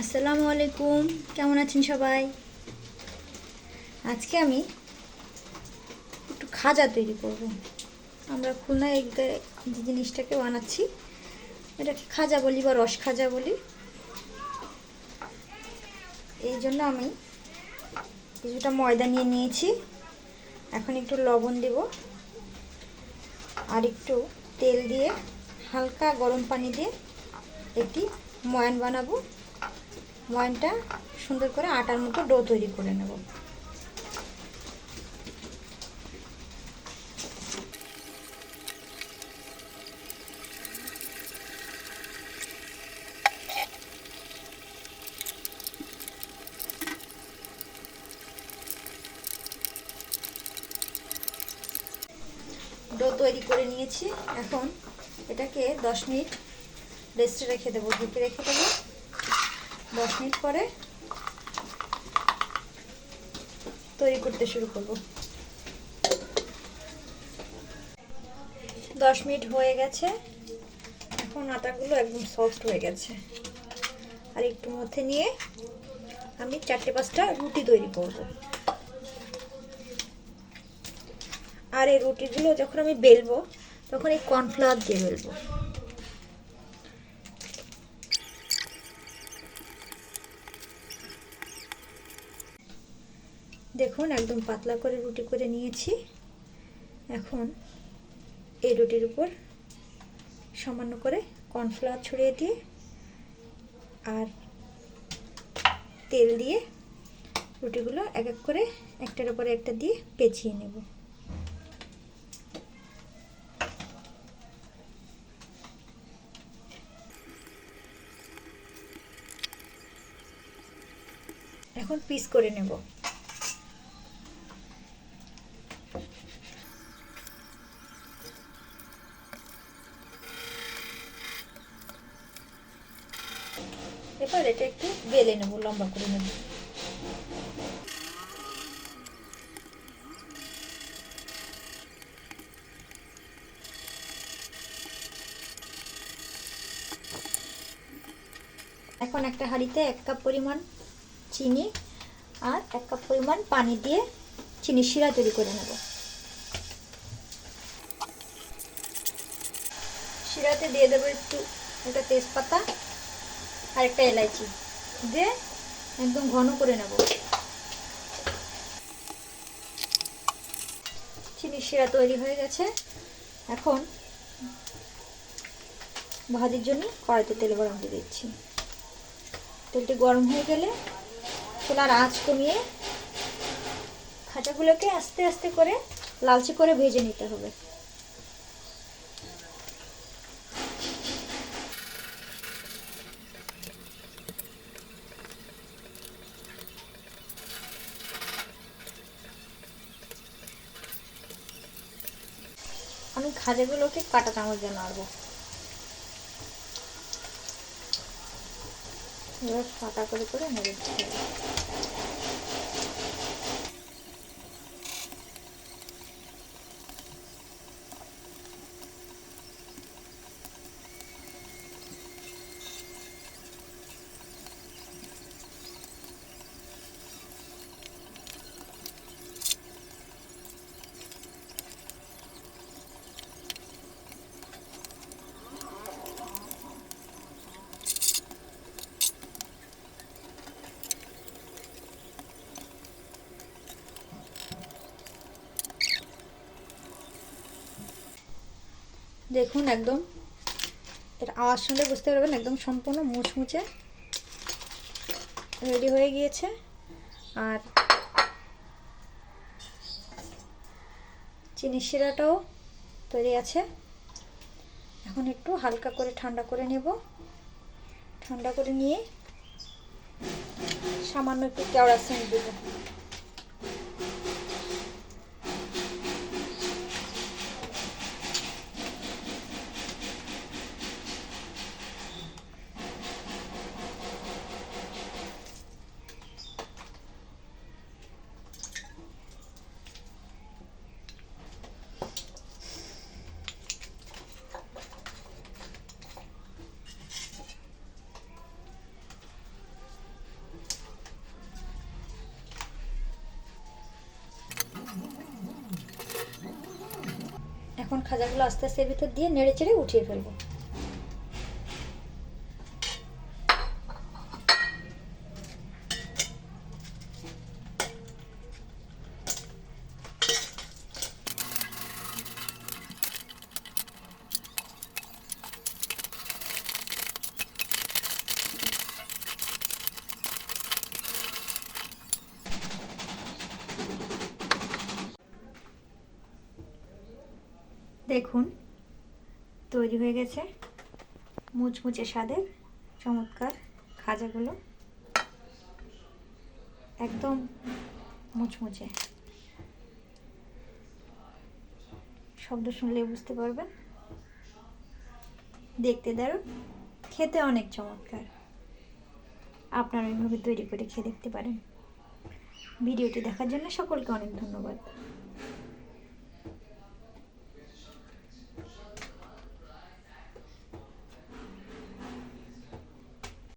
আসসালামু আলাইকুম। কেমন আছেন সবাই? আজকে আমি একটু খাজা তৈরি করব। আমরা খুলনায় এই যে জিনিসটাকে বানাচ্ছি, এটাকে খাজা বলি বা রস খাজা বলি। এই জন্য আমি কিছুটা ময়দা নিয়ে নিয়েছি। এখন একটু লবণ দেব। আর একটু তেল দিয়ে হালকা গরম পানি দিয়ে একটি ময়ান বানাবো। ময়ানটা সুন্দর করে আটার মতো ডো তৈরি করে নেব। ডো তৈরি করে নিয়েছি। এখন এটাকে দশ মিনিট রেস্টে রেখে দেবো, ঢেকে রেখে দেবো। দশ মিনিট পরে তৈরি করতে শুরু করব। দশ মিনিট হয়ে গেছে। এখন আটাগুলো একদম সফট হয়ে গেছে। আর একটু মধ্যে নিয়ে আমি চারটে পাঁচটা রুটি তৈরি করব। আর এই রুটিগুলো যখন আমি বেলবো, তখন এই কর্নফ্লাওয়ার দিয়ে বেলবো। দেখুন, একদম পাতলা করে রুটি করে নিয়েছি। এখন এই রুটির উপর সামান্য করে কর্নফ্লাওয়ার ছড়িয়ে দিয়ে আর তেল দিয়ে রুটিগুলো এক এক করে একটার উপরে একটা দিয়ে পেঁচিয়ে নেব। এখন পিস করে নেব। এবার এটা একটু বেলে নেব, লম্বা করে নেব। এখন একটা হাঁড়িতে এক কাপ পরিমাণ চিনি আর এক কাপ পরিমাণ পানি দিয়ে চিনি শিরা তৈরি করে নেব। শিরাতে দিয়ে দেবো একটু একটা তেজপাতা আর একটা এলাইচি দিয়ে একদম ঘন করে নেব। চিনির শিরা তৈরি হয়ে গেছে। এখন ভাজির জন্য কড়াইতে তেল গরম দিয়ে দিচ্ছি। তেলটি গরম হয়ে গেলে চুলার আঁচ কমিয়ে খাঁচাগুলোকে আস্তে আস্তে করে লালচে করে ভেজে নিতে হবে। আমি খাজাগুলোকে কাটা চামচ দিয়ে নাড়বো। এবার করে করে নেড়ে দিতে দেখুন একদম। এর আওয়াজ শুনলে বুঝতে পারবেন, একদম সম্পূর্ণ মুচমুচে রেডি হয়ে গিয়েছে। আর চিনি শিরাটাও তৈরি আছে। এখন একটু হালকা করে ঠান্ডা করে নেব। ঠান্ডা করে নিয়ে সামান্য একটু কেওড়া সেন্ট দেবো। খাজাগুলো আস্তে আস্তে ভিতর দিয়ে নেড়ে চেড়ে উঠিয়ে ফেলব। দেখুন, তৈরি হয়ে গেছে মুচমুচে স্বাদের, চমৎকার খাজাগুলো। একদম মুচমুচে। শব্দ শুনলে বুঝতে পারবেন। দেখতে দারুণ, খেতে অনেক চমৎকার। আপনারা এইভাবে তৈরি করে খেয়ে দেখতে পারেন। ভিডিওটি দেখার জন্য সকলকে অনেক ধন্যবাদ।